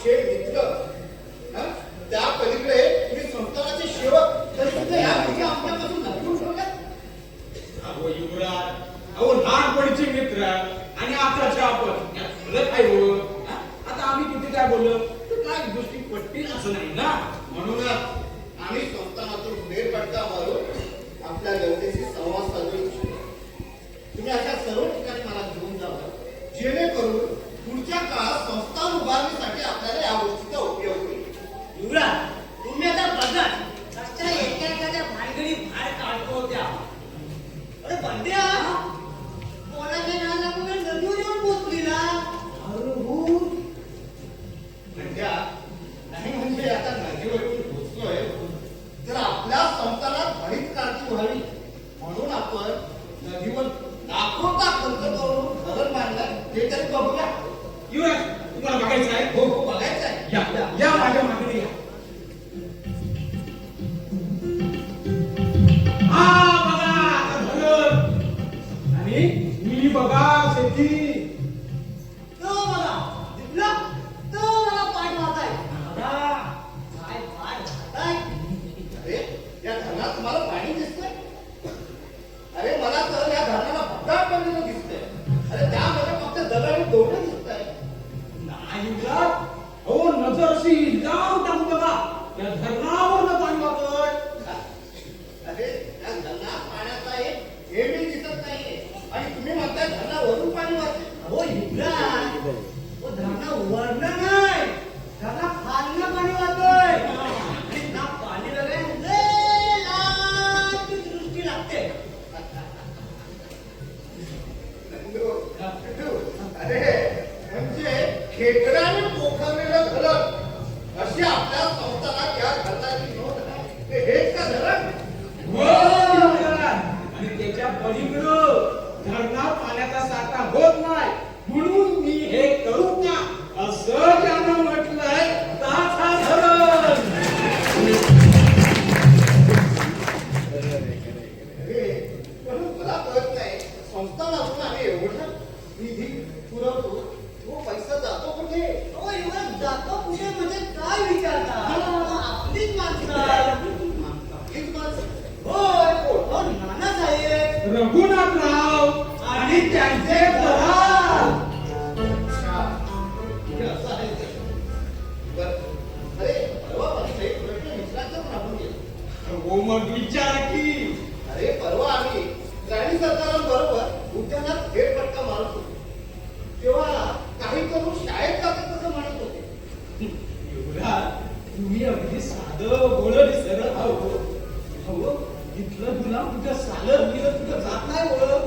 आमचे मित्र. त्या पलीकडे तुम्ही संस्थानाचे सेवक. तरी सुद्धा या गोष्टी आमच्यापासून नक्की ठेवल्या लहानपणीचे मित्र. आणि आताचे आपण. बोलत काय हो. आता आम्ही किती काय बोललो? तर काय गोष्टी पटतील असं नाही ना? म्हणूनच आम्ही संस्थानातून बेर पडता मारून आपल्या जनतेशी संवाद साधू तुम्ही अशा सर्व ठिकाणी मला घेऊन जावा जेणेकरून पुढच्या काळात उभारणीसाठी आपल्याला या गोष्टीचा उपयोग होईल युवराज तुम्ही आता बघा. एका एखाद्या बाहेर काढतो होत्या अरे बंड्या! खेकड्याने पोखरलेलं फलक अशी आपल्या रघुनाथराव आणि त्यांचे विचार की. अरे परवा आम्ही राणी सरदारांबरोबर उद्यानात फेर फटका मारत होतो. तेव्हा काही तरुण शाळेत जातात तसं म्हणत होते. एवढा तुम्ही अगदी साधं बोलत सरळ आहो. हो इथलं तुला कुठं सालं I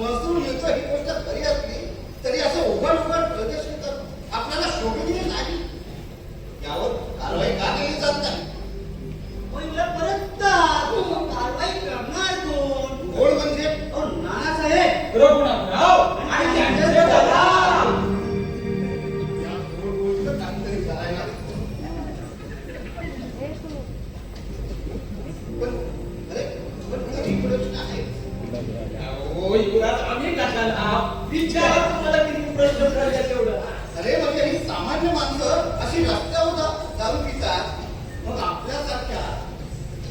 महसूल येतो ही गोष्ट खरी असते.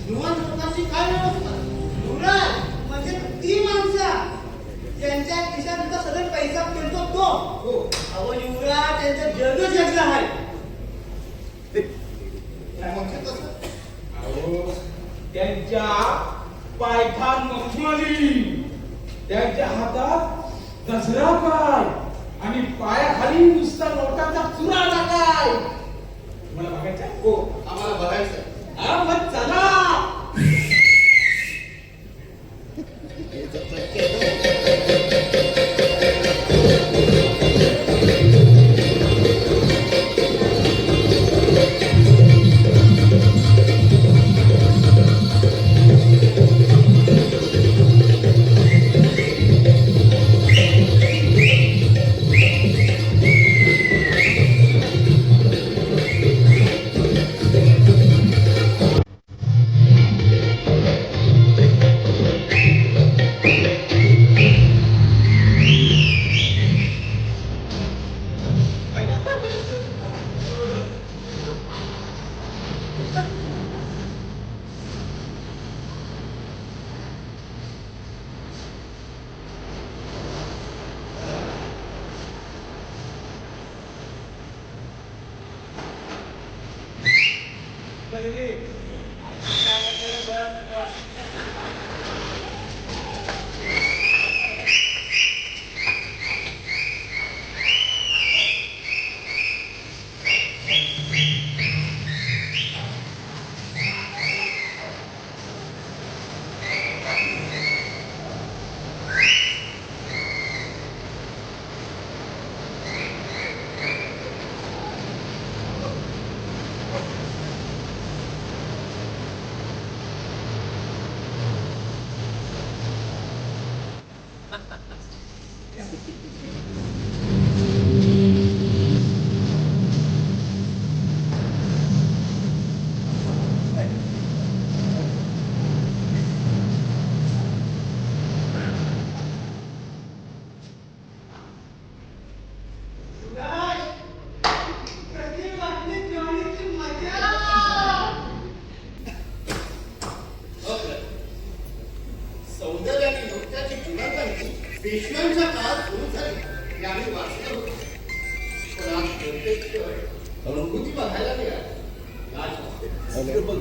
निवड लोकांची काय व्यवस्था? मुलं म्हणजे ती माणसा त्यांच्या खिशातचा सगळं पैसा मिळतो तो. हो. अहो युवराज त्यांचं जग जग आहे. त्यांच्या पायथान मखमली. त्यांच्या हातात दसरा काय आणि पायाखाली नुसता लोकांचा चुरा काय तुम्हाला बघायचा हो आम्हाला बघायचं चला. पेशव्यांच्या काळात सुरू झाली. आणि वाचल्या होत्या पण आज प्रत्येक अनुभूती बघायला मिळाली पण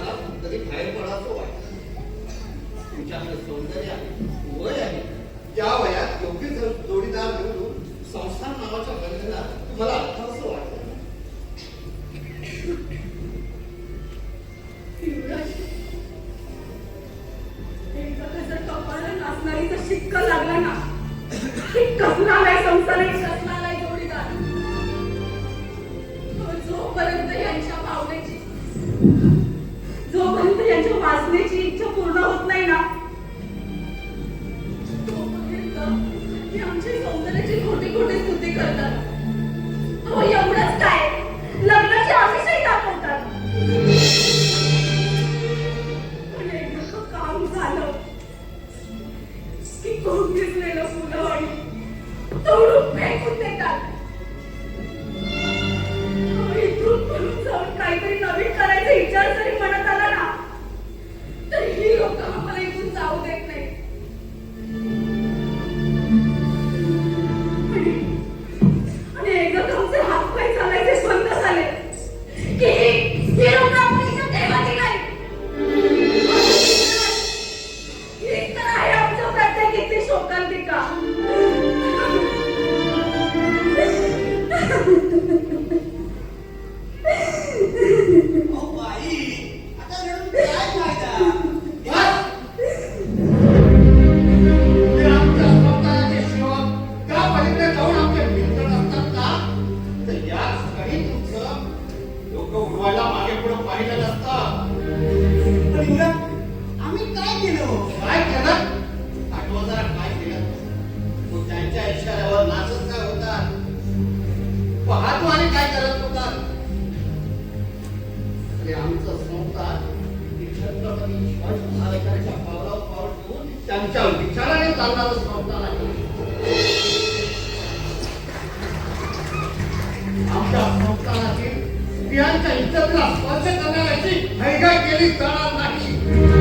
मला कधी बाहेर पडावं वाटत. तुमच्याकडे सौंदर्य आहे वय आहे. या वयात योग्य जोडीदार निवडून संस्थान नावाच्या बंधनात तुम्हाला अर्थावं वाटतं. पाहतो काय करत होता? आमचं संसार छत्रपती शिवाजी महाराजांच्या पावलावर पाऊल ठेवून त्यांच्या विचाराने चालणारं संसार आहे आमच्या संस्थानातील स्त्रियांच्या इज्जतला स्पर्श करण्याची हैगा केली जाणार नाही.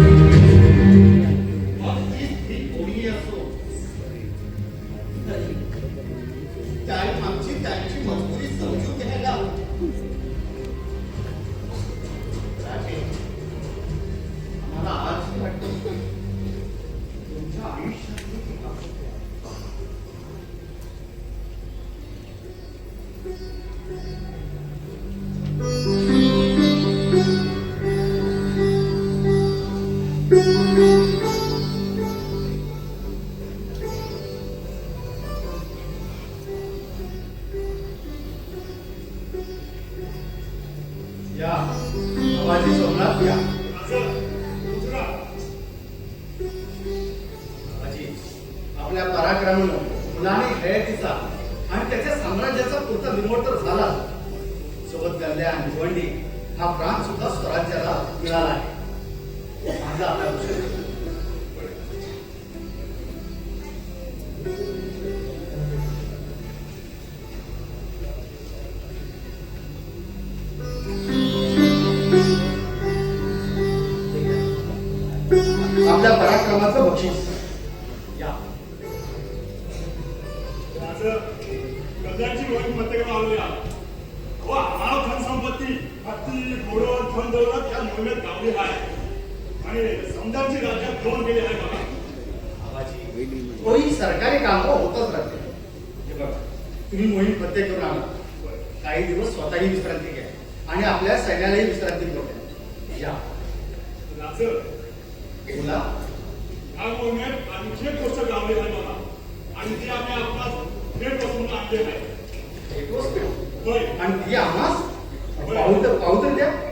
सोबत भिवंडी हा प्रांत सुद्धा स्वराज्याला मिळाला आहे. माझा आपला विषय आपल्या पराक्रमाचं बक्षीस. कोणी सरकारी काम होतच राहते. हे बघा तुम्ही मोहीम फत्ते करून आला. काही दिवस स्वतःही विश्रांती घ्या. आणि आपल्या सैन्यालाही विश्रांती करू द्या या. बोला. या मोहिमेत आणखी एक गोष्ट गावली आहे बघा. आणि ती आम्ही आपणास थेट बसून आणली आहे. एक वस्तू होय. आणि ती आम्हास पाहू तर पाहू तर द्या.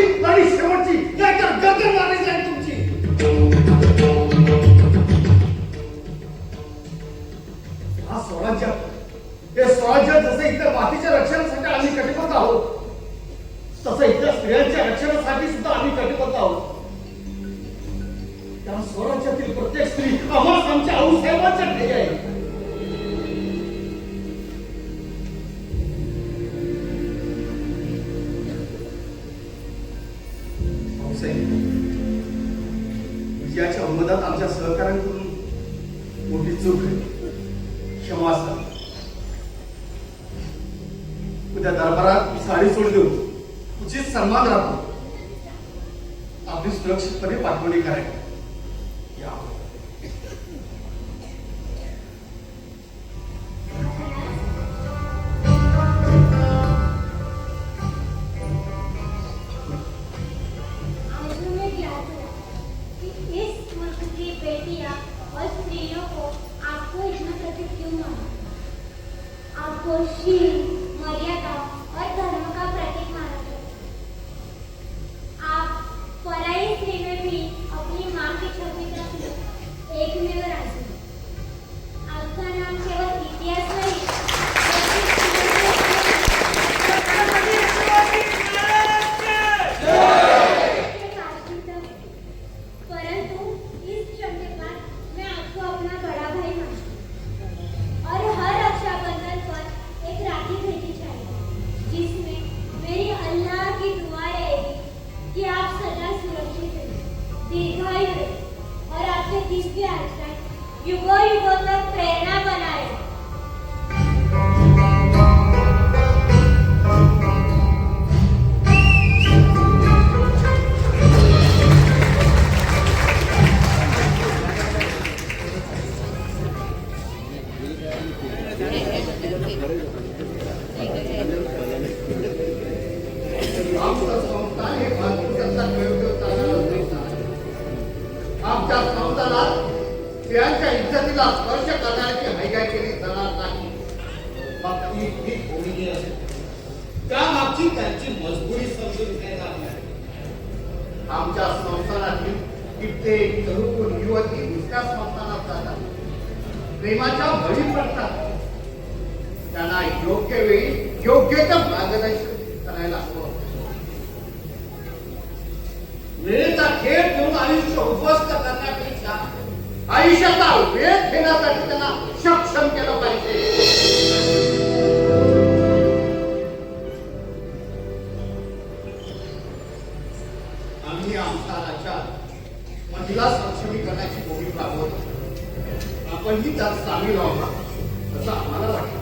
Daí, daí विजयाच्या अंमदात आमच्या सहकार्यांकडून मोठी चूक आहे. क्षमा उद्या दरबारात साडी सोड देऊ. उचित सन्मान राहतो आपली सुरक्षितपणे पाठवणी करायची Yeah. और आपके युगो युगो तक प्रेरणा बनाए त्यामागची त्यांची मजबुरी समजून घ्यायला हवी. आमच्या संस्थानातील कित्येक तरुण युवती दुसऱ्या संस्थानात जातात. प्रेमाच्या बळी पडतात. त्यांना योग्य वेळी योग्य ते मार्गदर्शन करायला हवं. वेळेचा खेळ घेऊन आयुष्य उद्ध्वस्त करण्यापेक्षा आयुष्याचा वेळ घेण्यासाठी आपणही त्यात सामील व्हावं असं आम्हाला वाटतं.